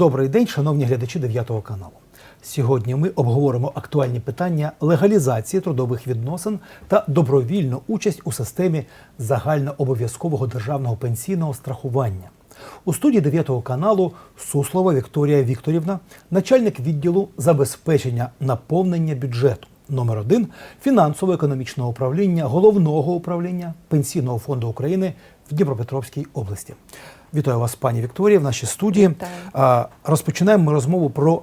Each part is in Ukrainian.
Добрий день, шановні глядачі 9 каналу. Сьогодні ми обговоримо актуальні питання легалізації трудових відносин та добровільну участь у системі загальнообов'язкового державного пенсійного страхування. У студії 9 каналу Суслова Вікторія Вікторівна, начальник відділу забезпечення наповнення бюджету номер 1 фінансово-економічного управління головного управління Пенсійного фонду України в Дніпропетровській області. Вітаю вас, пані Вікторія, в нашій студії. Вітаю. Розпочинаємо ми розмову про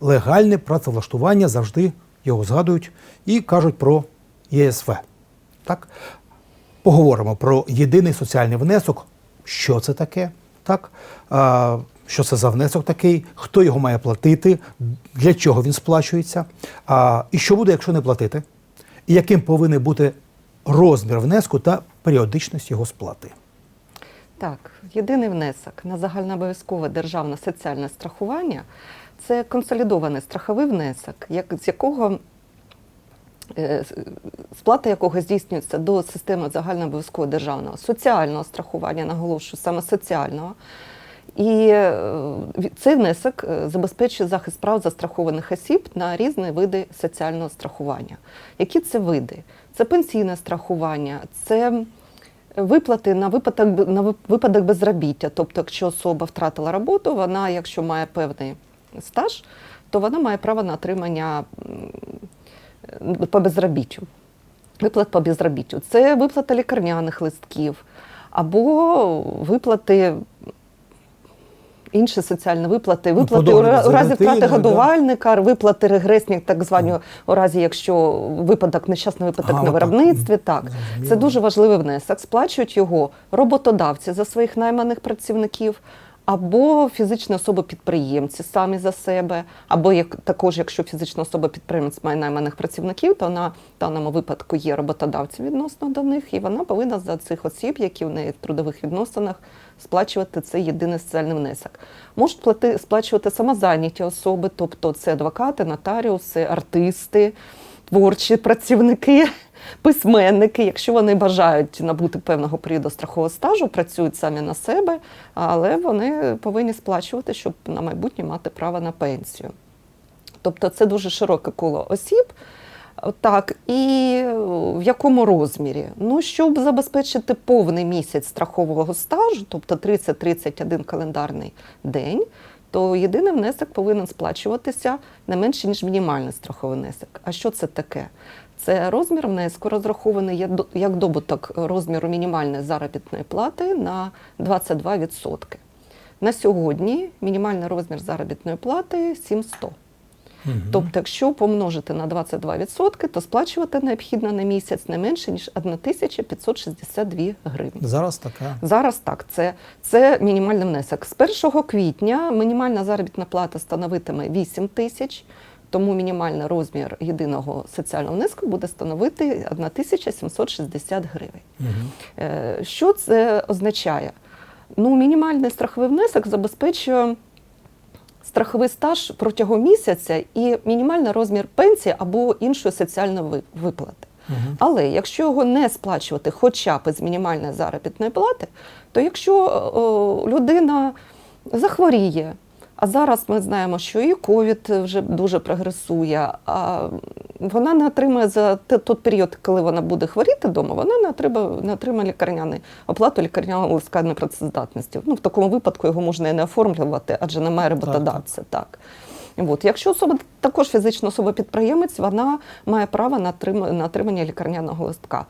легальне працевлаштування, завжди його згадують і кажуть про ЄСВ. Так? Поговоримо про єдиний соціальний внесок. Що це таке? Так? А, що це за внесок такий, хто його має платити, для чого він сплачується, а, і що буде, якщо не платити, і яким повинен бути розмір внеску та періодичність його сплати. Так, єдиний внесок на загальнообов'язкове державне соціальне страхування це консолідований страховий внесок, як, з якого е, сплата якого здійснюється до системи загальнообов'язкового державного соціального страхування, наголошую, саме соціального. І е, цей внесок е, забезпечує захист прав застрахованих осіб на різні види соціального страхування. Які це види? Це пенсійне страхування, це виплати на випадок на випадок безробіття. Тобто, якщо особа втратила роботу, вона, якщо має певний стаж, то вона має право на отримання по безробіттю. Виплат по безробіттю. Це виплата лікарняних листків або виплати. Інші соціальні виплати, виплати ну, у разі втрати да. годувальника, виплати регресні, так звані, у разі, якщо випадок, нещасний випадок а, на виробництві. Так, так. це дуже важливий внесок. Сплачують його роботодавці за своїх найманих працівників, або фізичні особи-підприємці самі за себе, або як також, якщо фізична особа-підприємець має найманих працівників, то вона в даному випадку є роботодавцем відносно до них, і вона повинна за цих осіб, які в неї в трудових відносинах, сплачувати цей єдиний соціальний внесок. Можуть плати, сплачувати самозайняті особи, тобто це адвокати, нотаріуси, артисти, творчі працівники, письменники, якщо вони бажають набути певного періоду страхового стажу, працюють самі на себе, але вони повинні сплачувати, щоб на майбутнє мати право на пенсію. Тобто це дуже широке коло осіб. Так, і в якому розмірі? Ну, щоб забезпечити повний місяць страхового стажу, тобто 30-31 календарний день, то єдиний внесок повинен сплачуватися не менше, ніж мінімальний страховий внесок. А що це таке? Це розмір внеску розрахований як добуток розміру мінімальної заробітної плати на 22%. На сьогодні мінімальний розмір заробітної плати 700. Тобто, якщо помножити на 22%, то сплачувати необхідно на місяць не менше, ніж 1562 гривні. Зараз така. Зараз так, це, це мінімальний внесок. З 1 квітня мінімальна заробітна плата становитиме 8 тисяч, тому мінімальний розмір єдиного соціального внеску буде становити 1760 гривень. Е, Що це означає? Ну, мінімальний страховий внесок забезпечує страховий стаж протягом місяця і мінімальний розмір пенсії або іншої соціальної ви- виплати. Але якщо його не сплачувати хоча б із мінімальної заробітної плати, то якщо о, людина захворіє, а зараз ми знаємо, що і ковід вже дуже прогресує, а вона не отримає за той період, коли вона буде хворіти вдома, вона не отримає, не отримає лікарняний оплату лікарняного листка непрацездатності. Ну, в такому випадку його можна і не оформлювати, адже немає роботодавця. Так. От. Якщо особа також фізична особа-підприємець, вона має право на отримання лікарняного листка.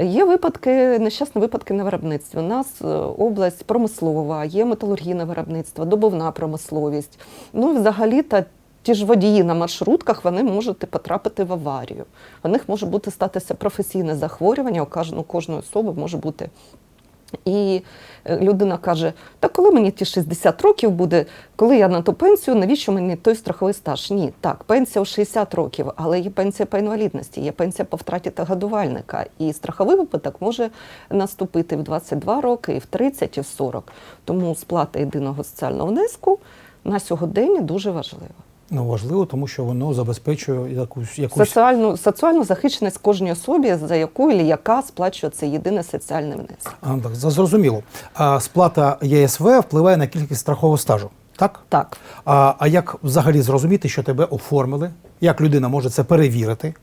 Є випадки, нещасні випадки на виробництві. У нас е, область промислова, є металургійне виробництво, добувна промисловість. Ну і взагалі та ті ж водії на маршрутках вони можуть потрапити в аварію. У них може бути статися професійне захворювання, у кожної особи може бути і е, людина каже: та коли мені ті 60 років буде, коли я на ту пенсію, навіщо мені той страховий стаж? Ні, так, пенсія у 60 років, але є пенсія по інвалідності, є пенсія по втраті та годувальника. І страховий випадок може наступити в 22 роки, і в 30, і в 40. Тому сплата єдиного соціального внеску на сьогодення дуже важлива. Ну, важливо, тому що воно забезпечує якусь якусь Соціальну, соціальну захищеність кожній особі, за яку і яка сплачує це єдиний соціальний внесок. А, так, зрозуміло. А сплата ЄСВ впливає на кількість страхового стажу. Так? Так. А, а як взагалі зрозуміти, що тебе оформили? Як людина може це перевірити,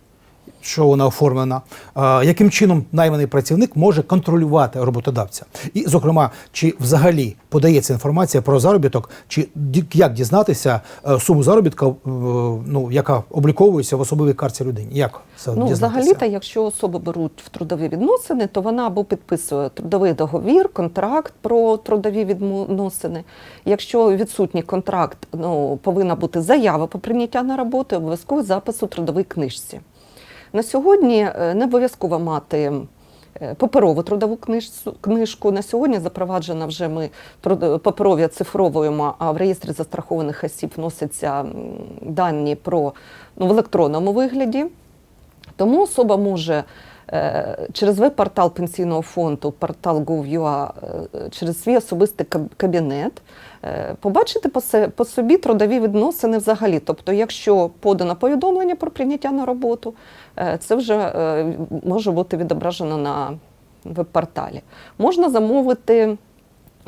що вона оформлена? Яким чином найманий працівник може контролювати роботодавця? І, зокрема, чи взагалі подається інформація про заробіток, чи як дізнатися е, суму заробітка, е, ну, яка обліковується в особовій карті людині? Як це Ну, взагалі-то, якщо особу беруть в трудові відносини, то вона або підписує трудовий договір, контракт про трудові відносини. Якщо відсутній контракт, ну, повинна бути заява про прийняття на роботу, обов'язково запис у трудовій книжці. На сьогодні е, не обов'язково мати е, паперову трудову книжку. На сьогодні запроваджена вже ми паперові цифровуємо, а в реєстрі застрахованих осіб вносяться дані про ну, в електронному вигляді. Тому особа може е, через веб-портал пенсійного фонду, портал Gov.ua, через свій особистий кабінет побачити по собі трудові відносини взагалі. Тобто, якщо подано повідомлення про прийняття на роботу, це вже е, може бути відображено на веб-порталі. Можна замовити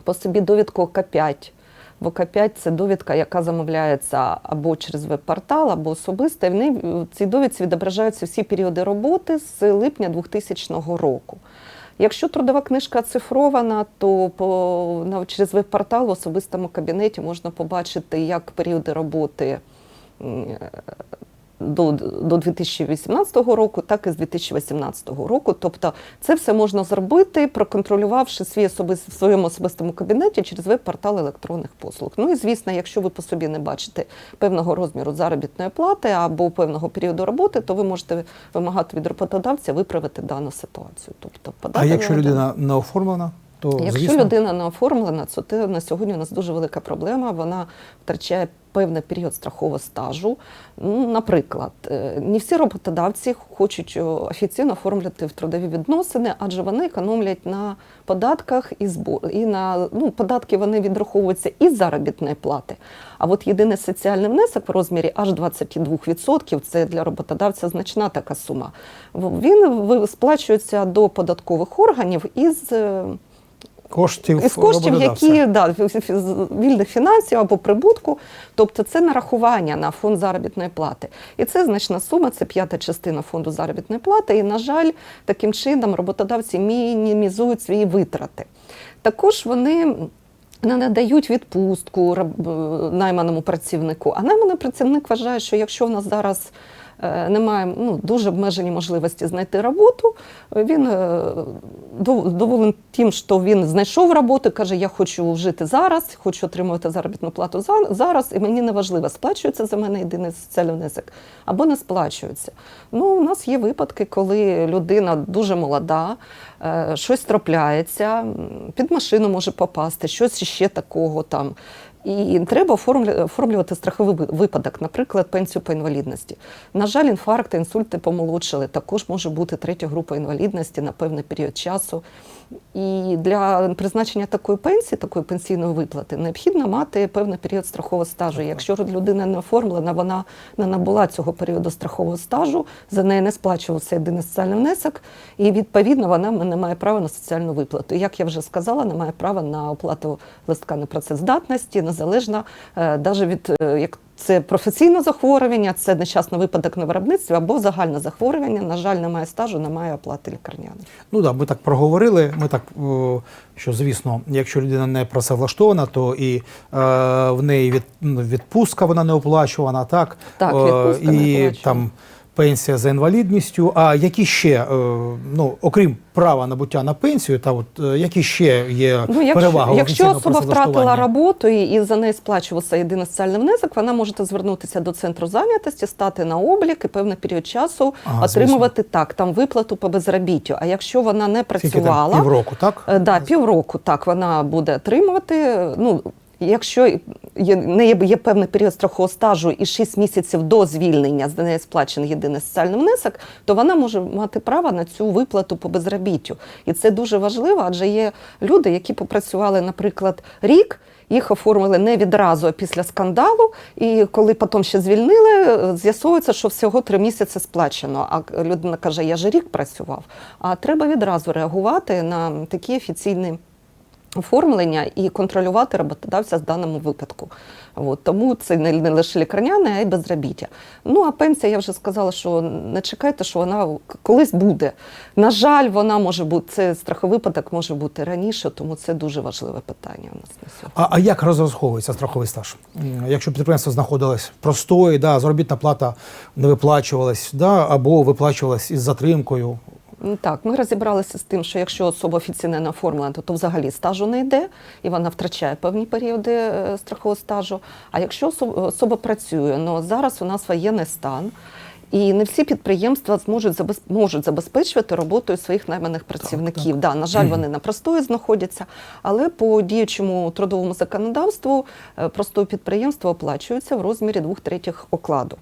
по собі довідку ОК5. В ОК5 це довідка, яка замовляється або через веб-портал, або особисто. І в ній в цій довідці відображаються всі періоди роботи з липня 2000 року. Якщо трудова книжка цифрована, то по, на, через веб-портал в особистому кабінеті можна побачити як періоди роботи до, до 2018 року, так і з 2018 року. Тобто це все можна зробити, проконтролювавши свій особис, в своєму особистому кабінеті через веб-портал електронних послуг. Ну і звісно, якщо ви по собі не бачите певного розміру заробітної плати або певного періоду роботи, то ви можете вимагати від роботодавця виправити дану ситуацію. Тобто, А якщо людина не оформлена, то Якщо звісно, людина не оформлена, то на сьогодні у нас дуже велика проблема. Вона втрачає певний період страхового стажу. Ну, наприклад, е, не всі роботодавці хочуть е, офіційно оформлювати в трудові відносини, адже вони економлять на податках і збо- і на ну, податки вони відраховуються із заробітної плати. А от єдиний соціальний внесок в розмірі аж 22%, це для роботодавця значна така сума. Він сплачується до податкових органів із. Коштів із коштів, які да, з вільних фінансів або прибутку, тобто це нарахування на фонд заробітної плати. І це значна сума, це п'ята частина фонду заробітної плати. І, на жаль, таким чином роботодавці мінімізують свої витрати. Також вони. Не надають відпустку е, найманому працівнику. А найманий працівник вважає, що якщо в нас зараз немає ну, дуже обмежені можливості знайти роботу, він е, доволен тим, що він знайшов роботу, каже, я хочу жити зараз, хочу отримувати заробітну плату зараз, і мені не важливо, сплачується за мене єдиний соціальний внесок або не сплачується. Ну, у нас є випадки, коли людина дуже молода, е, щось трапляється, під машину може попасти, щось ще такого там. І треба оформлю- оформлювати страховий випадок, наприклад, пенсію по інвалідності. На жаль, інфаркти, інсульти помолодшили. Також може бути третя група інвалідності на певний період часу. І для призначення такої пенсії, такої пенсійної виплати, необхідно мати певний період страхового стажу. Якщо людина не оформлена, вона не набула цього періоду страхового стажу, за неї не сплачувався єдиний соціальний внесок, і відповідно вона не має права на соціальну виплату. Як я вже сказала, не має права на оплату листка непрацездатності, незалежно навіть від е, як це професійне захворювання, це нещасний випадок на виробництві або загальне захворювання. На жаль, немає стажу, немає оплати лікарняної. Ну так, ми так проговорили. Ми так, що звісно, якщо людина не працевлаштована, то і е, в неї від, ну, відпустка вона не оплачувана, так? Так, Е, і не оплачувана. там пенсія за інвалідністю. А які ще, е, ну окрім права набуття на пенсію, та от е, які ще є Ну, якщо, переваги якщо особа втратила роботу, і, і за неї сплачувався єдиний соціальний внесок, вона може звернутися до центру зайнятості, стати на облік і певний період часу Ага, отримувати так, там виплату по безробіттю. А якщо вона не Скільки працювала, там півроку, так? Е, Да, півроку так вона буде отримувати. Ну, якщо є, не є, є певний період страхового стажу і 6 місяців до звільнення з неї сплачений єдиний соціальний внесок, то вона може мати право на цю виплату по безробіттю. І це дуже важливо, адже є люди, які попрацювали, наприклад, рік. Їх оформили не відразу, а після скандалу. І коли потім ще звільнили, з'ясовується, що всього три місяці сплачено. А людина каже: Я ж рік працював. А треба відразу реагувати на такі офіційні оформлення і контролювати роботодавця в даному випадку. От, тому це не, не лише лікарняне, а й безробіття. Ну а пенсія, я вже сказала, що не чекайте, що вона колись буде. На жаль, вона може бути, це страховий випадок може бути раніше, тому це дуже важливе питання у нас на. А, а як розраховується страховий стаж? Якщо підприємство знаходилось простої, да, заробітна плата не виплачувалась, да, або виплачувалась із затримкою. Так, ми розібралися з тим, що якщо особа офіційно не оформлена, то, то взагалі стажу не йде, і вона втрачає певні періоди е, страхового стажу. А якщо осо- особа працює, ну зараз у нас воєнний стан. І не всі підприємства зможуть можуть забезпечувати роботою своїх найманих працівників. Да, на жаль, вони на простої знаходяться, але по діючому трудовому законодавству е, простої підприємства оплачується в розмірі двох третіх окладу.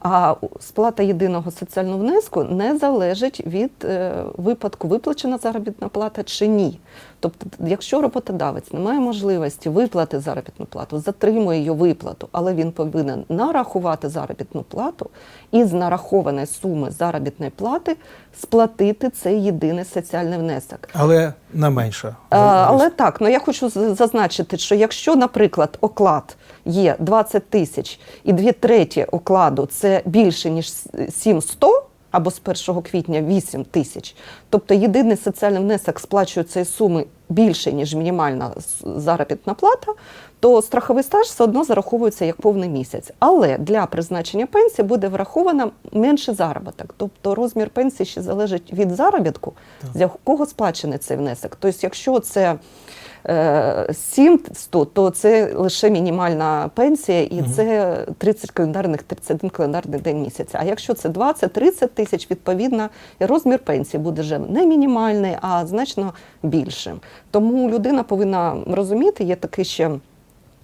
А сплата єдиного соціального внеску не залежить від е, випадку, виплачена заробітна плата чи ні. Тобто, якщо роботодавець не має можливості виплати заробітну плату, затримує її виплату, але він повинен нарахувати заробітну плату і з нарахованої суми заробітної плати сплатити цей єдиний соціальний внесок. Але не менше. А, але так, ну я хочу зазначити, що якщо, наприклад, оклад є 20 тисяч і дві треті окладу це більше ніж 700, або з 1 квітня 8 тисяч, тобто єдиний соціальний внесок сплачує цієї суми більше, ніж мінімальна заробітна плата, то страховий стаж все одно зараховується як повний місяць. Але для призначення пенсії буде враховано менший заробіток. Тобто розмір пенсії ще залежить від заробітку, з якого сплачений цей внесок. Тобто, якщо це 700, то це лише мінімальна пенсія, і це 30 календарних 31 календарний день місяця. А якщо це 20-30 тисяч, відповідно, розмір пенсії буде вже не мінімальний, а значно більшим. Тому людина повинна розуміти, є такі ще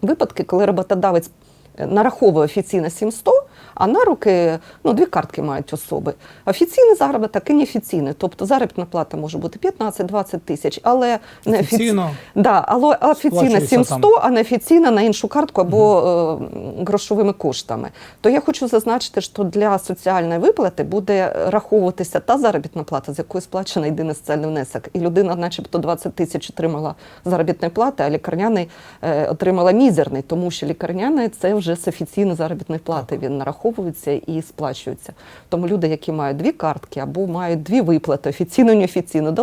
випадки, коли роботодавець е, нараховує офіційно 700, а на руки ну, дві картки мають особи. Офіційний заробіток і неофіційний. Тобто заробітна плата може бути 15-20 тисяч, але не Офіційно Да, але офіційно 700, там. а неофіційно на іншу картку або е, грошовими коштами. То я хочу зазначити, що для соціальної виплати буде раховуватися та заробітна плата, з якої сплачено єдиний соціальний внесок. І людина, начебто, 20 тисяч отримала заробітної плати, а лікарняний е, отримала мізерний, тому що лікарняний це вже з офіційної заробітної плати. Він нараховується і сплачуються. Тому люди, які мають дві картки або мають дві виплати, офіційно неофіційно,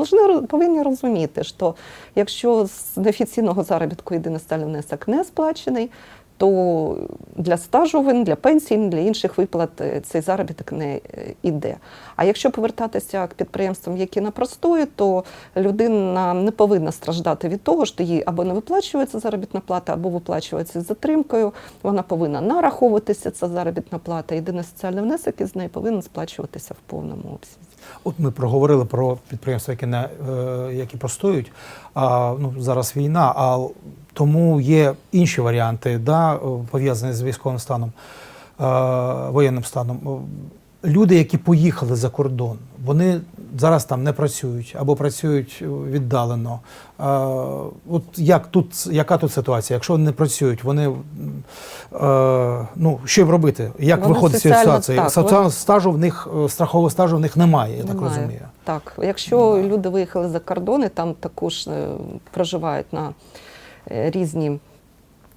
повинні розуміти, що якщо з неофіційного заробітку єдиний стальний внесок не сплачений, то для стажу він, для пенсії, для інших виплат е, цей заробіток не йде. А якщо повертатися к підприємствам, які на простої, то людина не повинна страждати від того, що їй або не виплачується заробітна плата, або виплачується з затримкою. Вона повинна нараховуватися ця заробітна плата. Єдиний соціальний внесок із неї повинен сплачуватися в повному обсязі. От ми проговорили про підприємства, які не е, які простоюють. А ну зараз війна, а тому є інші варіанти, да, пов'язані з військовим станом, е, воєнним станом. Люди, які поїхали за кордон, вони зараз там не працюють або працюють віддалено. Е, От як тут, яка тут ситуація? Якщо вони не працюють, вони м, е, ну що їм робити? Як Вони виходить з цієї ситуації? Соціального вони- стажу в них страхового стажу в них немає, я так Немає. розумію. Так, якщо люди виїхали за кордон і там також е, проживають на різні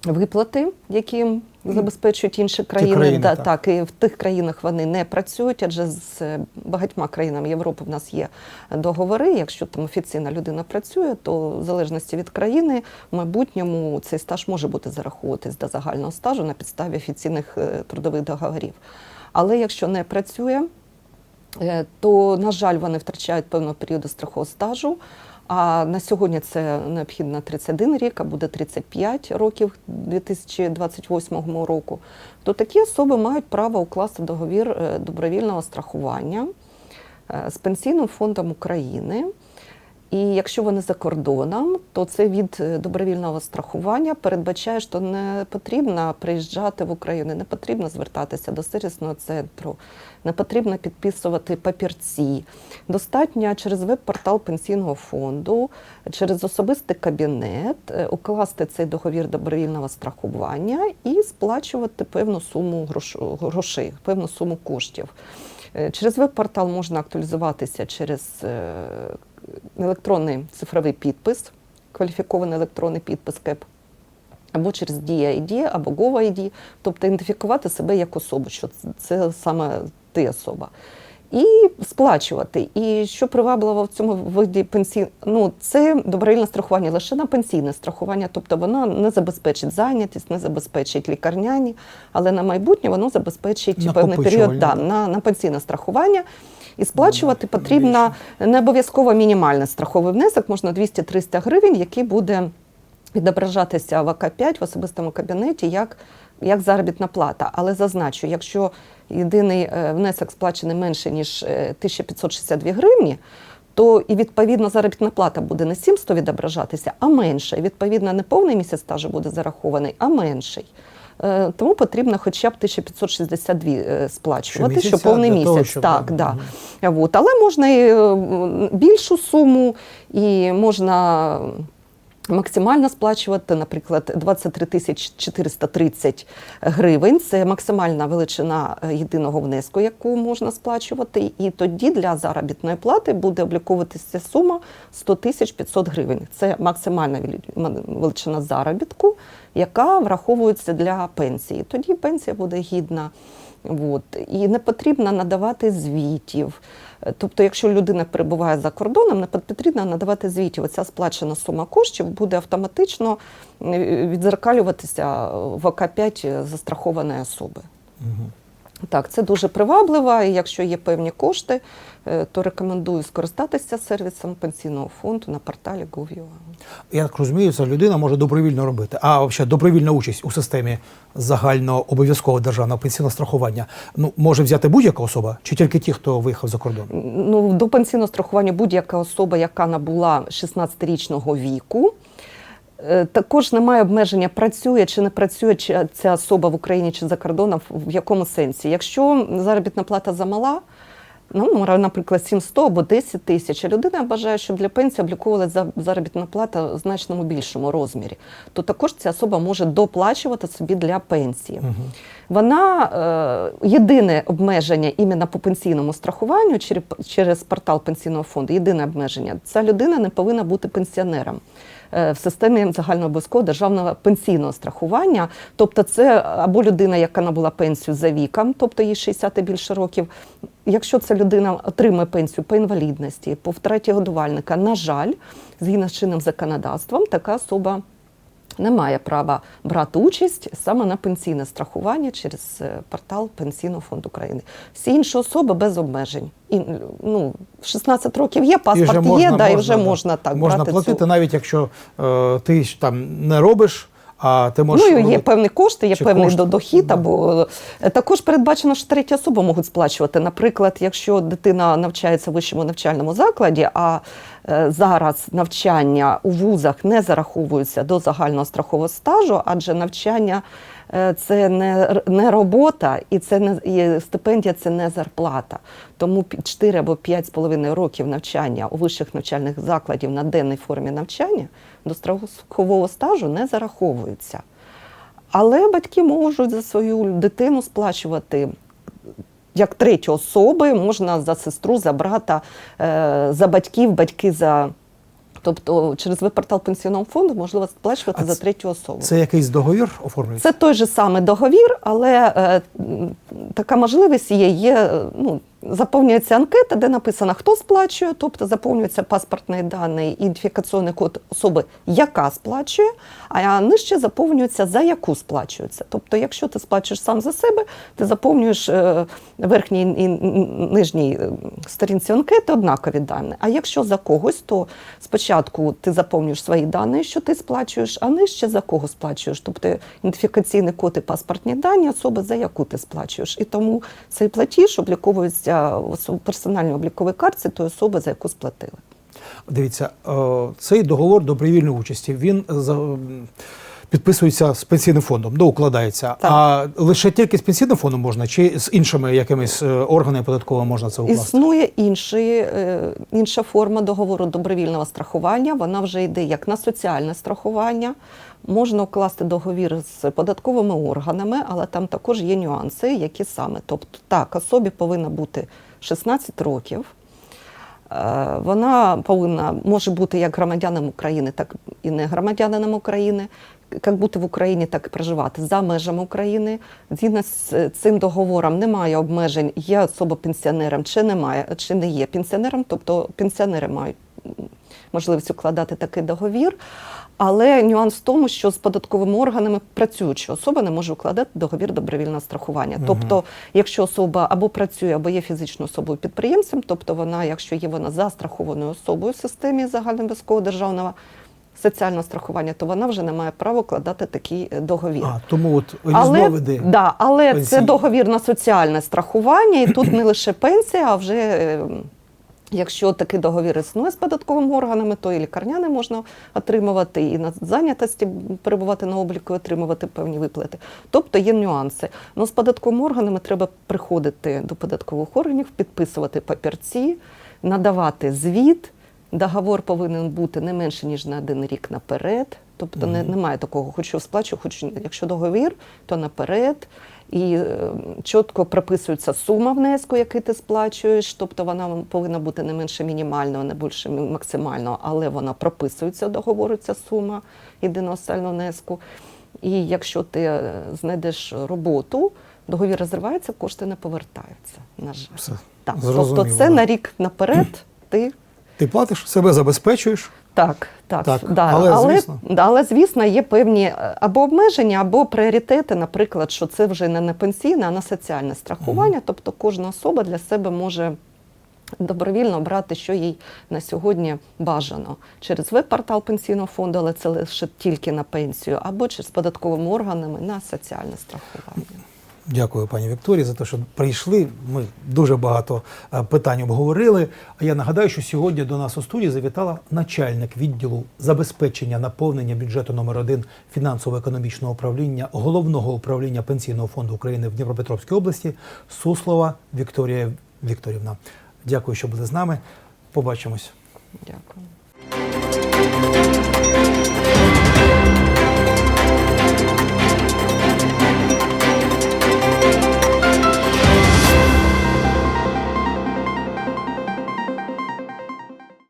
виплати, які забезпечують інші країни, країни, да, так. так. і в тих країнах вони не працюють, адже з е, багатьма країнами Європи в нас є договори. Якщо там офіційна людина працює, то в залежності від країни в майбутньому цей стаж може бути зараховуватись до загального стажу на підставі офіційних е, трудових договорів. Але якщо не працює, Е, то, на жаль, вони втрачають певного періоду страхового стажу. А на сьогодні це необхідно 31 рік, а буде 35 років 2028 року. То такі особи мають право укласти договір е, добровільного страхування е, з Пенсійним фондом України. І якщо вони за кордоном, то це від е, добровільного страхування передбачає, що не потрібно приїжджати в Україну, не потрібно звертатися до сервісного центру, не потрібно підписувати папірці. Достатньо через веб-портал пенсійного фонду, через особистий кабінет е, укласти цей договір добровільного страхування і сплачувати певну суму грошей, певну суму коштів. Е, Через веб-портал можна актуалізуватися через е, електронний цифровий підпис кваліфікований електронний підпис КЕП, або через Дія або Gova ID, тобто ідентифікувати себе як особу, що це саме ти особа. І сплачувати. І що привабливо в цьому виді пенсій, ну це добровільне страхування лише на пенсійне страхування, тобто воно не забезпечить зайнятість, не забезпечить лікарняні, але на майбутнє воно забезпечить певний період да, на, на пенсійне страхування. І сплачувати потрібно не обов'язково мінімальний страховий внесок, можна 200-300 гривень, який буде відображатися в АК5 в особистому кабінеті як, як заробітна плата. Але зазначу, якщо єдиний е, внесок сплачений менше, ніж е, 1562 гривні, то і відповідно заробітна плата буде не 700 відображатися, а менше. І, Відповідно, не повний місяць стажу буде зарахований, а менший. Е, Тому потрібно хоча б 1562 е, сплачувати, що повний для того, місяць. щоб- так, да. От. Але можна і е, більшу суму, і можна максимально сплачувати, наприклад, 23 тисяч 430 гривень. Це максимальна величина е, єдиного внеску, яку можна сплачувати. І тоді для заробітної плати буде обліковуватися сума 100 тисяч 500 гривень. Це максимальна величина заробітку, яка враховується для пенсії. Тоді пенсія буде гідна. От. І не потрібно надавати звітів. Е, Тобто, якщо людина перебуває за кордоном, не потрібно надавати звітів. Оця сплачена сума коштів буде автоматично е, відзеркалюватися в АК5 застрахованої особи. Мгм. Так, це дуже привабливо, і якщо є певні кошти, е, то рекомендую скористатися сервісом пенсійного фонду на порталі Gov.ua. Я так розумію, це людина може добровільно робити. А взагалі добровільна участь у системі загального обов'язкового державного пенсійного страхування ну може взяти будь-яка особа, чи тільки ті, хто виїхав за кордон? Ну, до пенсійного страхування будь-яка особа, яка набула 16-річного віку. Е, Також немає обмеження, працює чи не працює чи ця особа в Україні чи за кордоном, в якому сенсі. Якщо заробітна плата замала, ну, наприклад, 700 або 10 тисяч, а людина бажає, щоб для пенсії обліковувалася за- заробітна плата в значному більшому розмірі, то також ця особа може доплачувати собі для пенсії. Вона е, єдине обмеження іменно по пенсійному страхуванню через портал пенсійного фонду. Єдине обмеження ця людина не повинна бути пенсіонером. Е, В системі загальнообов'язкового державного пенсійного страхування, тобто це або людина, яка набула пенсію за віком, тобто їй 60 і більше років. Якщо ця людина отримує пенсію по інвалідності, по втраті годувальника, на жаль, згідно з чинним законодавством, така особа не має права брати участь саме на пенсійне страхування через е, портал Пенсійного фонду України. Всі інші особи без обмежень. І, ну, 16 років є, паспорт є, да, і вже можна так можна брати платити, цю. навіть якщо е, ти там не робиш, а ти можеш Ну, є певні кошти, є певний кошти, до- дохід, да. або е, також передбачено, що треті особи можуть сплачувати. Наприклад, якщо дитина навчається в вищому навчальному закладі, а зараз навчання у вузах не зараховуються до загального страхового стажу, адже навчання е, це не, не робота, і це не і стипендія це не зарплата. Тому 4 або 5,5 років навчання у вищих навчальних закладів на денній формі навчання до страхового стажу не зараховуються. Але батьки можуть за свою дитину сплачувати. Як треті особи можна за сестру, за брата, е, за батьків, батьки за. Тобто через веб-портал пенсійного фонду можливо сплачувати за третю особу. Це якийсь договір оформлюється? Це той же самий договір, але е, така можливість є. є е, ну, заповнюється анкета, де написано, хто сплачує, тобто заповнюється паспортний даний, ідентифікаційний код особи, яка сплачує, а нижче заповнюється за яку сплачується. Тобто, якщо ти сплачуєш сам за себе, ти заповнюєш е, верхній і нижній е, сторінці анкети однакові дані. А якщо за когось, то спочатку ти заповнюєш свої дані, що ти сплачуєш, а нижче за кого сплачуєш. Тобто ідентифікаційний код і паспортні дані особи, за яку ти сплачуєш. І тому цей платіж обліковується персональній обліковій картці тої особи, за яку сплатили. Дивіться, е, цей договор добровільної участі він підписується з пенсійним фондом, ну, укладається. Так. А лише тільки з пенсійним фондом можна, чи з іншими якимись е, органами податковими можна це укласти? Існує інший, е, інша форма договору добровільного страхування. Вона вже йде як на соціальне страхування. Можна укласти договір з податковими органами, але там також є нюанси, які саме. Тобто, так, особі повинно бути 16 років. Е, Вона повинна може бути як громадянином України, так і не громадянином України. Як бути в Україні, так і проживати за межами України. Згідно з цим договором немає обмежень, є особа пенсіонером чи немає, чи не є пенсіонером, тобто пенсіонери мають можливість укладати такий договір. Але нюанс в тому, що з податковими органами працююча особа не може укладати договір добровільного страхування. Мгм. Тобто, якщо особа або працює, або є фізичною особою підприємцем, тобто вона, якщо є вона застрахованою особою в системі загальнообов'язкового державного соціального страхування, то вона вже не має права укладати такий е, договір. А, тому от Але, да, але це договір на соціальне страхування, і тут не лише пенсія, а вже е, якщо такий договір існує з податковими органами, то і лікарняне можна отримувати, і на зайнятості перебувати на обліку, і отримувати певні виплати. Тобто є нюанси. Ну, з податковими органами треба приходити до податкових органів, підписувати папірці, надавати звіт. Договор повинен бути не менше ніж на один рік наперед. Тобто не, немає такого, хочу сплачу, хочу якщо договір, то наперед. І е, чітко прописується сума внеску, який ти сплачуєш. Тобто вона повинна бути не менше мінімального, не більше максимального, але вона прописується ця сума єдиного соціального внеску. І якщо ти е, знайдеш роботу, договір розривається, кошти не повертаються. На жаль, Все, так. зрозуміло, Тобто це на рік наперед ти Ти платиш, себе забезпечуєш. так, так, Так, да. але, але, звісно. але звісно, є певні е, або обмеження, або пріоритети, наприклад, що це вже не на пенсійне, а на соціальне страхування. Тобто кожна особа для себе може добровільно обрати, що їй на сьогодні бажано через веб-портал пенсійного фонду, але це лише тільки на пенсію, або через податковими органами на соціальне страхування. Дякую, пані Вікторії, за те, що прийшли. Ми дуже багато е, питань обговорили. А я нагадаю, що сьогодні до нас у студії завітала начальник відділу забезпечення наповнення бюджету номер 1 фінансово-економічного управління головного управління пенсійного фонду України в Дніпропетровській області Суслова Вікторія Вікторівна. Дякую, що були з нами. Побачимось. Дякую.